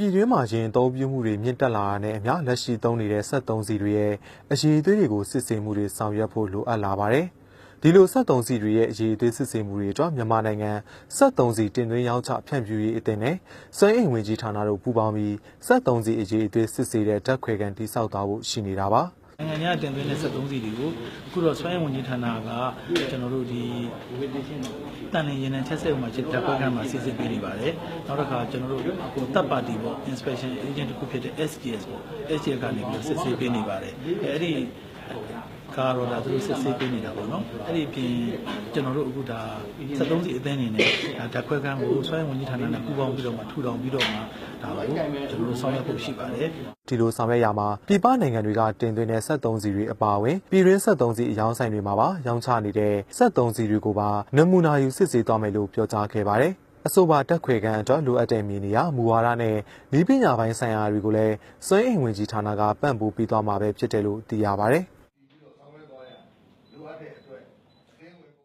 ပြည်တွင်းမှာရင်အသုံးပြုမှုတွေမြင့်တက်လာတာနဲ့အများလက်ရှိသုံးနေတဲ့စက်သုံးစီတွေရဲ့အရေးအသွေးတွေကိုစစ်ဆေးမှုတွေဆောင်ရွက်ဖို့လိုအပ်လာပါတယ်။ဒီလိုစက်သုံးစီတွေရဲ့အရေးအသွေးစစ်ဆေးမှုတွေအတွက်မြန်မာနိုင်ငံစက်သုံးစီတင်သွင်းရောင်းချဖြန့်ဖြူးရေးအသင်းနဲ့စွမ်းအင်ဝင်ကြီးဌာနတို့ပူးပေါင်းပြီးစက်သုံးစီအရေးအသွေးစစ်ဆေးတဲ့ဓာတ်ခွဲကန်တိစောက်သွားဖို့ရှိနေတာပါ။ နိုင်ငံခြားတင်သွင်းတဲ့73စီတွေကိုအခုတော့စွမ်းရည်ဝန်ကြီးဌာနကကျွန်တော်တို့ဒီတန်လင်းရင်နဲ့ချက်ဆက်ဥမှာချက်တပ်ဖွဲ့ကမှာစစ်စစ်ပေးနေပါတယ်နောက်တစ်ခါကျွန်တော်တို့ဟိုတပ်ပါတီပေါ့ inspection agent တစ်ခုဖြစ်တဲ့ SGS ပေါ့ SGS ကနေပြီးစစ်ဆေးပေးနေပါတယ်အဲအဲ့ဒီ ကာရောဒါသူတို့စစ်ဆေးပေးနေတာပေါ့နော်အဲ့ဒီပြင်ကျွန်တော်တို့အခုဒါ73စီအသင်းအနေနဲ့ဒါဓာတ်ခွဲခန်းကိုစွမ်းရည်ဝန်ကြီးဌာနနဲ့ပူးပေါင်းပြီးတော့မှထူထောင်ပြီးတော့မှဒါကိုကျွန်တော်တို့ဆောင်ရွက်ဖို့ရှိပါတယ်ဒီလိုဆောင်ရွက်ရမှာပြည်ပနိုင်ငံတွေကတင်သွင်းတဲ့ဆက်သုံးစီတွေအပါအဝင်ပြည်တွင်းဆက်သုံးစီအယောင်းဆိုင်တွေမှာပါရောင်းချနေတဲ့ဆက်သုံးစီတွေကိုပါနမူနာယူစစ်ဆေးသွားမယ်လို့ပြောကြားခဲ့ပါတယ်။အဆိုပါတက်ခွေကန်အတွက်လိုအပ်တဲ့မြေနေရာမူဝါဒနဲ့ဤပညာပိုင်းဆိုင်ရာတွေကိုလည်းစွမ်းအင်ဝင်ကြီးဌာနကပံ့ပိုးပေးသွားမှာပဲဖြစ်တယ်လို့သိရပါတယ်။ aberto, é.